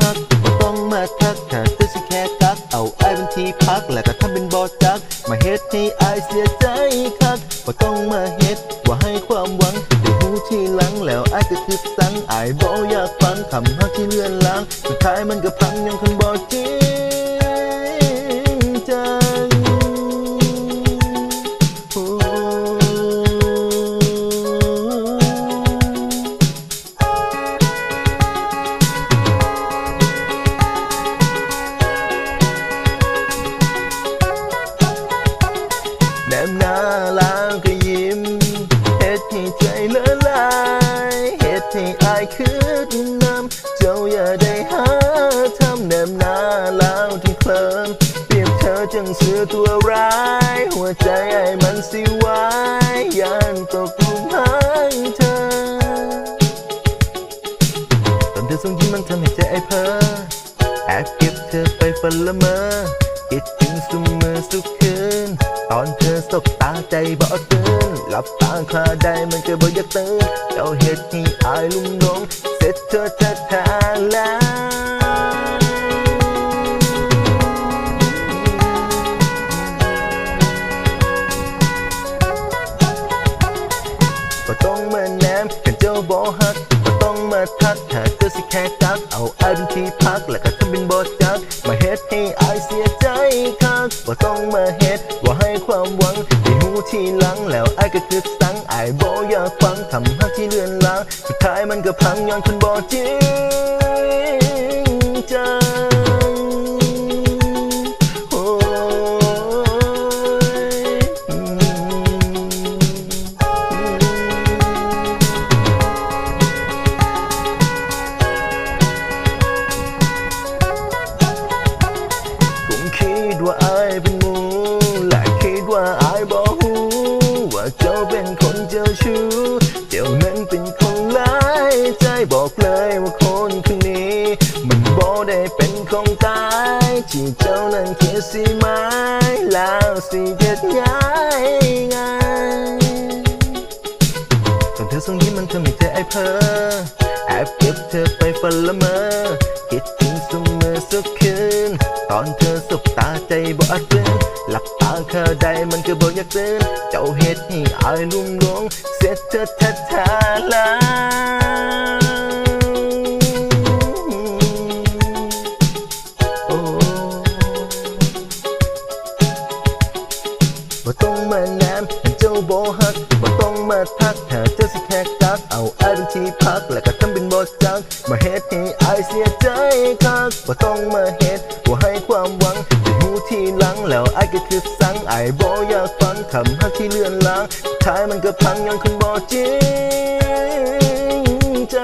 หักบ่ต้องมาทักถ้าเธอสิแค่กัก เอาไอ้ายเป็นที่พักแล้วก็ทำเป็นบอจัก มาเฮ็ดให้อายเสียใจคักบ่ต้องมาเฮ็ดว่าให้ความหวังได้หูที่หลังแล้วอายก็คือสังอายบ่อยากฟังคำฮักที่เลื่อนลาง สุดท้ายมันก็พังยังคนบ่จริง ใจลายเฮ็ดให้อายคืดน้ำเจ้าอย่าได้หาทำแนมหน้าลาวที่เคลิมเปรียบเธอจังเสือตัวร้าย หัวใจไอ้มันสิวายยานตกหลุมหางเธอตอนเธอส่งยิ้มมันทำให้ใจไอ้เพ้อแอบเก็บเธอไปฝันละเมอคิดถึงเสมอสุขคืน ตอนเธอสบตาใจบ่ตื่น หลับตาคลาได้มันก็บ่อยากตื่นเจ้าเฮ็ดให้อายลุ่มหลงเสร็จเธอแท้ทางแล้วก็ต้องมาแนมกันเจ้าบ่หัก ทักถ้าเธอสิแค่ตักเอาไอ้ายเป็นที่พักแล้วก็ทำเป็นบ่จัก มาเฮ็ดให้อายเสียใจคักว่าต้องมาเฮ็ดว่าให้ความหวังที่หูที่หลังแล้วไอ้ายก็คือสังอายบ่อยากฟังทำให้ที่เลื่อนลางสุดท้ายมันก็พังย้อนคนบ่จริง ว่าอายเป็นหมูและคิดว่าอายบอกหูว่าเจ้าเป็นคนเจ้าชู้เจ้านั้นเป็นคนร้ายใจบอกเลยว่าคนคนนี้ มันบอกได้เป็นของตายที่เจ้านั้นเขียสีไม้แล้วสีเด็ดง่ายไงตอนเธอส่งยิ้มมันทำให้ใจไอ้เพ้อ แอบเก็บเธอไปฝันละเมอคิดถึงเสมอสักคืน ตอนเธอสบตาใจบ่อาจตื่นหลับตาเธอใดมันก็บ่อยากตื่น เจ้าเฮ็ดให้อายลุ่มหลงเสร็จเธอแท้าแล้วโอ้บ่ต้องมาแนมเจ้าบ่ฮักบ่ มาทักหาเจ้าสิแค่ตักเอาไอ้เป็นที่พัก แล้วก็ทำเป็นบ่จักมาเฮ็ดให้อายเสียใจคักว่าต้องมาเฮ็ดว่าให้ความหวังได้หูที่หลังแล้วไอ้ก็คือสังไอ้บออยากฟังคำฮักที่เลื่อนลางท้ายมันก็พังย้อนคนบอจริงใจ